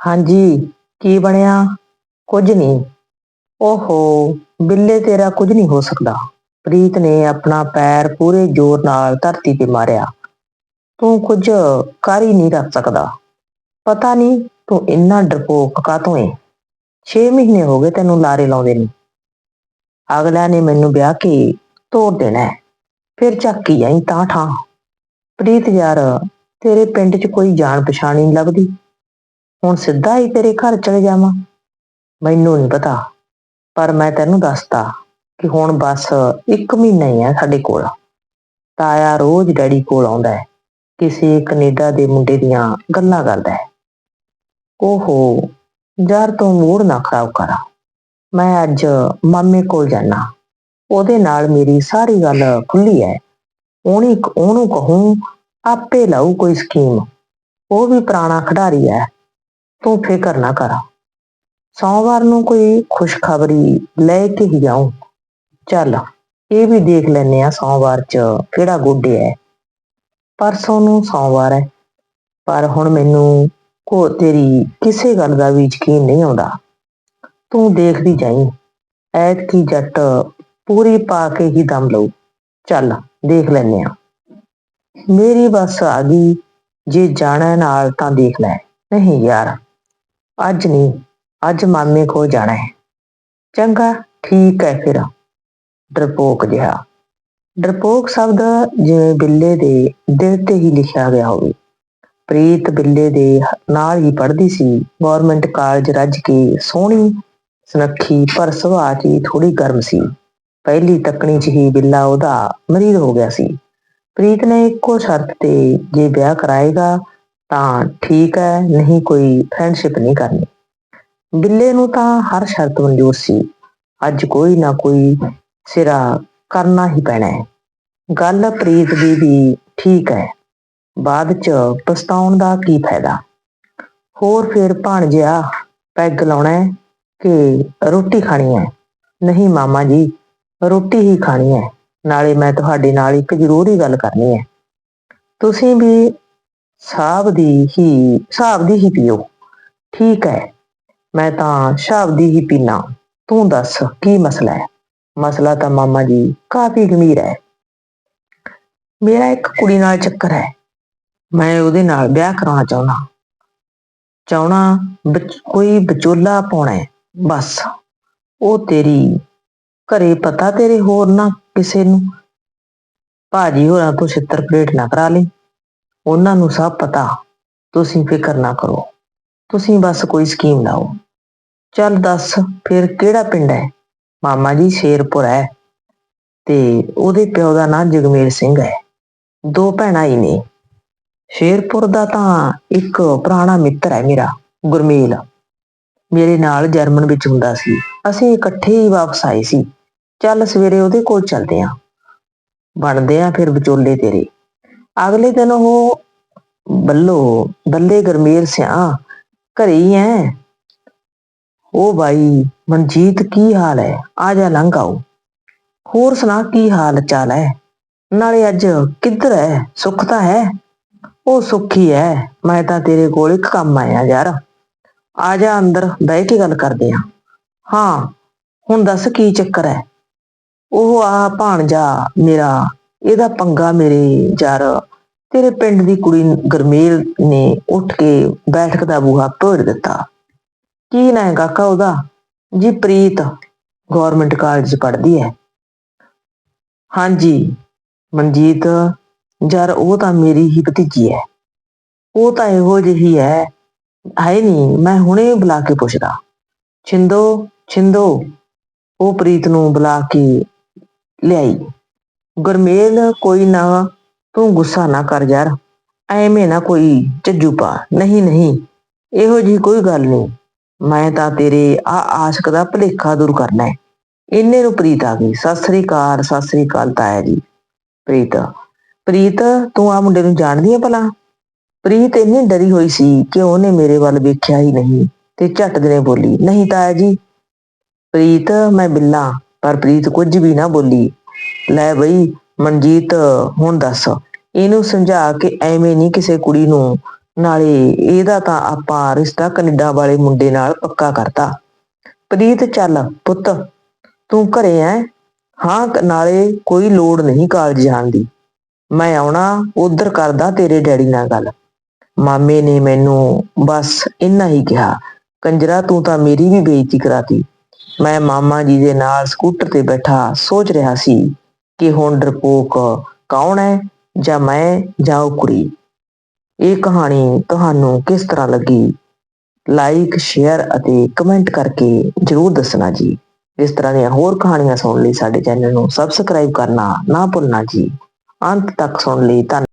ਹਾਂਜੀ, ਕੀ ਬਣਿਆ? ਕੁਝ ਨਹੀਂ। ਓਹੋ, ਬਿੱਲੇ ਤੇਰਾ ਕੁਝ ਨਹੀਂ ਹੋ ਸਕਦਾ। ਪ੍ਰੀਤ ਨੇ ਆਪਣਾ ਪੈਰ ਪੂਰੇ ਜ਼ੋਰ ਨਾਲ ਧਰਤੀ ਤੇ ਮਾਰਿਆ। ਤੂੰ ਕੁਝ ਕਰ ਹੀ ਨਹੀਂ ਰੱਖ ਸਕਦਾ। ਪਤਾ ਨਹੀਂ ਤੂੰ ਇੰਨਾ ਡਰਪੋਕ ਕਾਤੋਂ ਏ? 6 ਮਹੀਨੇ ਹੋ ਗਏ ਤੈਨੂੰ ਲਾਰੇ ਲਾਉਂਦੇ ਨਹੀਂ ਅਗਲਾ ਨੇ ਮੈਨੂੰ ਵਿਆਹ ਕੇ ਤੋੜ ਦੇਣਾ ਹੈ। ਫਿਰ ਚੱਕੀ ਜਾਈ ਤਾਂ ਠਾਂ। ਪ੍ਰੀਤ ਯਾਰ, ਤੇਰੇ ਪਿੰਡ 'ਚ ਕੋਈ ਜਾਣ ਪਛਾਣ ਨਹੀਂ ਲੱਭਦੀ ਹੁਣ ਸਿੱਧਾ ਹੀ ਤੇਰੇ ਘਰ ਚਲੇ ਜਾਵਾਂ। ਮੈਨੂੰ ਨਹੀਂ ਪਤਾ, ਪਰ ਮੈਂ ਤੈਨੂੰ ਦੱਸਤਾ ਕਿ ਹੁਣ ਬਸ ਇੱਕ ਮਹੀਨਾ ਹੀ ਹੈ ਸਾਡੇ ਕੋਲ। ਤਾਇਆ ਰੋਜ਼ ਡੈਡੀ ਕੋਲ ਆਉਂਦਾ ਹੈ, ਕਿਸੇ ਕੈਨੇਡਾ ਦੇ ਮੁੰਡੇ ਦੀਆਂ ਗੱਲਾਂ ਕਰਦਾ ਹੈ। ਓਹੋ, ਯਾਰ ਤੂੰ ਮੂਡ ਨਾ ਖਰਾਬ ਕਰ। ਮੈਂ ਅੱਜ ਮਾਮੇ ਕੋਲ ਜਾਣਾ ਉਹਦੇ ਨਾਲ ਮੇਰੀ ਸਾਰੀ ਗੱਲ ਖੁੱਲੀ ਹੈ। ਉਹਨੇ ਉਹਨੂੰ ਕਹੂੰ, ਆਪੇ ਲਾਊ ਕੋਈ ਸਕੀਮ। ਉਹ ਵੀ ਪੁਰਾਣਾ ਖਿਡਾਰੀ ਹੈ। ਤੂੰ ਫਿਕਰ ਨਾ ਕਰ। ਸੋਮਵਾਰ ਨੂੰ ਕੋਈ ਖੁਸ਼ਖਬਰੀ ਲੈ ਕੇ ਹੀ ਜਾਉਂ ਚੱਲ, ਇਹ ਵੀ ਦੇਖ ਲੈਨੇ ਆ ਸੋਮਵਾਰ ਚ ਕਿਹੜਾ ਗੋਡੇ ਹੈ। ਪਰਸੋਂ ਨੂੰ ਸੋਮਵਾਰ ਹੈ, ਪਰ ਹੁਣ ਮੈਨੂੰ ਕੋ ਤੇਰੀ ਕਿਸੇ ਗੱਲ ਦਾ ਵੀ ਯਕੀਨ ਨਹੀਂ ਆਉਂਦਾ। ਤੂੰ ਦੇਖਦੀ ਜਾਈਂ, ਐਤਕੀ ਜੱਟ ਪੂਰੀ ਪਾ ਕੇ ਹੀ ਦਮ ਲਊ। ਚੱਲ, ਦੇਖ ਲੈਨੇ ਆ ਮੇਰੀ ਬੱਸ ਆ ਗਈ, ਜੇ ਜਾਣਾ ਨਾਲ ਤਾਂ ਦੇਖ ਲੈ। ਨਹੀਂ ਯਾਰ। ਅੱਜ ਨਹੀਂ, ਅੱਜ ਮਾਮੇ ਕੋਲ ਜਾਣਾ ਹੈ। ਚੰਗਾ, ਠੀਕ ਹੈ ਫਿਰ। ਡਰਪੋਕ ਜਿਹਾ। ਡਰਪੋਕ ਸ਼ਬਦ ਜਿਵੇਂ ਬਿੱਲੇ ਦੇ ਦਿਲ ਤੇ ਹੀ ਲਿਖਿਆ ਗਿਆ ਹੋਵੇ। ਪ੍ਰੀਤ ਬਿੱਲੇ ਦੇ ਨਾਲ ਹੀ ਪੜ੍ਹਦੀ ਸੀ। ਗਵਰਨਮੈਂਟ ਕਾਲਜ ਰੱਜ ਕੇ ਸੋਹਣੀ, ਸੁਨੱਖੀ, ਪਰ ਸੁਭਾਅ 'ਚ ਹੀ ਥੋੜੀ ਗਰਮ ਸੀ। ਪਹਿਲੀ ਤੱਕਣੀ 'ਚ ਹੀ ਬਿੱਲਾ ਉਹਦਾ ਮਰੀਜ਼ ਹੋ ਗਿਆ ਸੀ। ਪ੍ਰੀਤ ਨੇ ਇੱਕੋ ਸ਼ਰਤ ਤੇ ਜੇ ਵਿਆਹ ਕਰਾਏਗਾ ਤਾਂ ਠੀਕ ਹੈ, ਨਹੀਂ ਕੋਈ ਫਰੈਂਡਸ਼ਿਪ ਨਹੀਂ ਕਰਨੀ। ਬਿੱਲੇ ਨੂੰ ਤਾਂ ਹਰ ਸ਼ਰਤ ਮਨਜ਼ੂਰ ਸੀ। ਅੱਜ ਕੋਈ ਨਾ ਕੋਈ ਸਿਰਾ ਕਰਨਾ ਹੀ ਪੈਣਾ ਹੈ। ਗੱਲ ਪ੍ਰੀਤ ਦੀ ਵੀ ਠੀਕ ਹੈ। ਬਾਅਦ ਚ ਪਛਤਾਉਣ ਦਾ ਕੀ ਫਾਇਦਾ? ਹੋਰ ਫਿਰ ਭਾਣਜਿਆ ਪੈਗ ਲਾਉਣਾ ਹੈ ਕਿ ਰੋਟੀ ਖਾਣੀ ਹੈ? ਨਹੀਂ ਮਾਮਾ ਜੀ, ਰੋਟੀ ਹੀ ਖਾਣੀ ਹੈ। ਨਾਲੇ ਮੈਂ ਤੁਹਾਡੇ ਨਾਲ ਇੱਕ ਜ਼ਰੂਰੀ ਗੱਲ ਕਰਨੀ ਹੈ। ਤੁਸੀਂ ਵੀ ਸਾਬ ਦੀ ਹੀ ਹਿਸਾਬ ਦੀ ਹੀ ਪੀਓ। ਠੀਕ ਹੈ, ਮੈਂ ਤਾਂ ਸ਼ਾਬ ਦੀ ਹੀ ਪੀਣਾ ਤੂੰ ਦੱਸ, ਕੀ ਮਸਲਾ ਹੈ? ਮਸਲਾ ਤਾਂ ਮਾਮਾ ਜੀ ਕਾਫੀ ਗੰਭੀਰ ਹੈ। ਮੇਰਾ ਇੱਕ ਕੁੜੀ ਨਾਲ ਚੱਕਰ ਹੈ। ਮੈਂ ਉਹਦੇ ਨਾਲ ਵਿਆਹ ਕਰਾਉਣਾ ਚਾਹੁੰਦਾ। ਚਾਹਣਾ ਕੋਈ ਵਿਚੋਲਾ ਪਾਉਣਾ ਹੈ, ਬਸ। ਉਹ ਤੇਰੀ, ਘਰੇ ਪਤਾ ਤੇਰੇ ਹੋਰ ਨਾ ਕਿਸੇ ਨੂੰ? ਭਾਜੀ ਹੋਰਾਂ ਤੋਂ ਛਿੱਤਰ ਪਲੇਟ ਨਾ ਕਰਾ ਲਈ। ਉਹਨਾਂ ਨੂੰ ਸਭ ਪਤਾ। ਤੁਸੀਂ ਫਿਕਰ ਨਾ ਕਰੋ। ਤੁਸੀਂ ਬਸ ਕੋਈ ਸਕੀਮ ਲਾਓ। ਚੱਲ ਦੱਸ, ਫਿਰ ਕਿਹੜਾ ਪਿੰਡ ਹੈ? ਮਾਮਾ ਜੀ ਸ਼ੇਰਪੁਰ ਹੈ। ਤੇ ਉਹਦੇ ਪਿਓ ਦਾ ਨਾਂ ਜਗਮੇਲ ਸਿੰਘ ਹੈ। ਦੋ ਭੈਣਾਂ ਹੀ ਨੇ। ਸ਼ੇਰਪੁਰ ਦਾ ਤਾਂ ਇੱਕ ਪੁਰਾਣਾ ਮਿੱਤਰ ਹੈ ਮੇਰਾ, ਗੁਰਮੇਲ। ਮੇਰੇ ਨਾਲ ਜਰਮਨ ਵਿੱਚ ਹੁੰਦਾ ਸੀ। ਅਸੀਂ ਇਕੱਠੇ ਹੀ ਵਾਪਸ ਆਏ ਸੀ। ਚੱਲ ਸਵੇਰੇ ਉਹਦੇ ਕੋਲ ਚੱਲਦੇ ਆਂ ਬਣਦੇ ਆ ਫਿਰ ਵਿਚੋਲੇ ਤੇਰੇ। ਅਗਲੇ ਦਿਨ ਉਹ ਬੱਲੋ, ਬੱਲੇ ਗਰਮੇਲ ਸਿਆ ਘਰੇ ਹੀ ਐ। ਉਹ ਬਾਈ, ਮਨਜੀਤ ਕੀ ਹਾਲ ਹੈ ਆ ਜਾ ਲੰਘ ਆਓ। ਹੋਰ ਸੁਣਾ ਕੀ ਹਾਲ ਚਾਲ ਹੈ ਨਾਲੇ ਅੱਜ ਕਿੱਧਰ ਹੈ ਸੁੱਖ ਤਾਂ ਹੈ? ਉਹ ਸੁੱਖੀ ਹੈ ਮੈਂ ਤਾਂ ਤੇਰੇ ਕੋਲ ਇੱਕ ਕੰਮ ਆਇਆ ਯਾਰ। ਆ ਜਾ ਅੰਦਰ, ਬਹਿ ਕੇ ਗੱਲ ਕਰਦੇ ਆ। ਹਾਂ, ਹੁਣ ਦੱਸ ਕੀ ਚੱਕਰ ਹੈ ਉਹ ਆ ਭਾਣਜਾ ਮੇਰਾ ਇਹਦਾ ਪੰਗਾ ਮੇਰੇ ਯਾਰ, ਤੇਰੇ ਪਿੰਡ ਦੀ ਕੁੜੀ ਗਰਮੇਲ ਨੇ ਉੱਠ ਕੇ ਬੈਠਕ ਦਾ ਬੂਹਾ ਤੋੜ ਦਿੱਤਾ। ਕੀ ਨਾਂ ਕਾਕਾ ਉਹਦਾ? ਜੀ ਪ੍ਰੀਤ ਗਵਰਨਮੈਂਟ ਕਾਲਜ ਪੜ੍ਹਦੀ ਹੈ। ਹਾਂਜੀ, ਮਨਜੀਤ, ਯਾਰ ਉਹ ਤਾਂ ਮੇਰੀ ਹੀ ਭਤੀਜੀ ਹੈ। ਉਹ ਤਾਂ ਇਹੋ ਜਿਹੀ ਹੈ ਹੈ ਨਹੀਂ, ਮੈਂ ਹੁਣੇ ਬੁਲਾ ਕੇ ਪੁੱਛਦਾ। ਛਿੰਦੋ ਛਿੰਦੋ, ਉਹ ਪ੍ਰੀਤ ਨੂੰ ਬੁਲਾ ਕੇ ਲਿਆਈ। ਗੁਰਮੇਲ, ਕੋਈ ਨਾ, ਤੂੰ ਗੁੱਸਾ ਨਾ ਕਰ ਯਾਰ। ਐਵੇਂ ਨਾ ਕੋਈ ਝੱਜੂ ਪਾ। ਨਹੀਂ ਨਹੀਂ, ਇਹੋ ਜੀ ਕੋਈ ਗੱਲ ਨਹੀਂ। ਮੈਂ ਤਾਂ ਤੇਰੇ ਆ ਆਸ਼ਕ ਦਾ ਭਲੇਖਾ ਦੂਰ ਕਰਨਾ ਹੈ। ਇੰਨੇ ਨੂੰ ਪ੍ਰੀਤ ਆ ਗਈ। ਸਤਿ ਸ੍ਰੀ ਅਕਾਲ, ਸਤਿ ਸ੍ਰੀ ਅਕਾਲ ਤਾਇਆ ਜੀ। ਪ੍ਰੀਤ ਪ੍ਰੀਤ, ਤੂੰ ਆ ਮੁੰਡੇ ਨੂੰ ਜਾਣਦੀ ਹੈ ਭਲਾ? ਪ੍ਰੀਤ ਇੰਨੀ ਡਰੀ ਹੋਈ ਸੀ ਕਿ ਉਹਨੇ ਮੇਰੇ ਵੱਲ ਵੇਖਿਆ ਹੀ ਨਹੀਂ ਤੇ ਝਟ ਦੇ ਬੋਲੀ, ਨਹੀਂ ਤਾਇਆ ਜੀ। ਪ੍ਰੀਤ, ਮੈਂ ਬਿੱਲਾ, ਪਰ ਪ੍ਰੀਤ ਕੁਝ ਵੀ ਨਾ ਬੋਲੀ। ਲੈ ਬਈ, ਮਨਜੀਤ, ਹੁਣ ਦੱਸ। ਇਹਨੂੰ ਸਮਝਾ ਕੇ ਐਵੇਂ ਨਹੀਂ ਕਿਸੇ ਕੁੜੀ ਨੂੰ, ਨਾਲੇ ਇਹਦਾ ਤਾਂ ਆਪਾਂ ਰਿਸ਼ਤਾ ਕੈਨੇਡਾ ਵਾਲੇ ਮੁੰਡੇ ਨਾਲ ਪੱਕਾ ਕਰਤਾ। ਪ੍ਰੀਤ, ਚੱਲ ਪੁੱਤ, ਤੂੰ ਘਰੇ ਐ। ਹਾਂ ਨਾਲੇ ਕੋਈ ਲੋੜ ਨਹੀਂ ਕਾਲਜ ਜਾਣ ਦੀ। ਮੈਂ ਆਉਣਾ, ਉਧਰ ਕਰਦਾ ਤੇਰੇ ਡੈਡੀ ਨਾਲ ਗੱਲ। ਮਾਮੇ ਨੇ ਮੈਨੂੰ ਬਸ ਇੰਨਾ ਹੀ ਕਿਹਾ। ਕੰਜਰਾ, ਤੂੰ ਤਾਂ ਮੇਰੀ ਵੀ ਬੇਇੱਜ਼ਤੀ ਕਰਾਤੀ। ਮੈਂ ਮਾਮਾ ਜੀ ਦੇ ਨਾਲ ਸਕੂਟਰ ਤੇ ਬੈਠਾ ਸੋਚ ਰਿਹਾ ਸੀ ਕਿ ਹੁਣ ਡਰਪੋਕ ਕੌਣ ਹੈ ਜਾਂ ਮੈਂ ਜਾਂ ਉਹ ਕੁੜੀ? ਇਹ ਕਹਾਣੀ ਤੁਹਾਨੂੰ ਕਿਸ ਤਰ੍ਹਾਂ ਲੱਗੀ? ਲਾਈਕ ਸ਼ੇਅਰ ਅਤੇ ਕਮੈਂਟ ਕਰਕੇ ਜਰੂਰ ਦੱਸਣਾ ਜੀ। ਇਸ ਤਰ੍ਹਾਂ ਦੀਆਂ ਹੋਰ ਕਹਾਣੀਆਂ ਸੁਣਨ ਲਈ ਸਾਡੇ ਚੈਨਲ ਨੂੰ ਸਬਸਕ੍ਰਾਈਬ ਕਰਨਾ ਨਾ ਭੁੱਲਣਾ ਜੀ। ਅੰਤ ਤੱਕ ਸੁਣਨ ਲਈ ਧੰਨ